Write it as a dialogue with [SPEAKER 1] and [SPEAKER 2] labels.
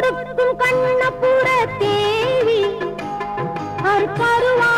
[SPEAKER 1] கொடுக்கும் கண்ணப்புற தேவி. அற்பருவா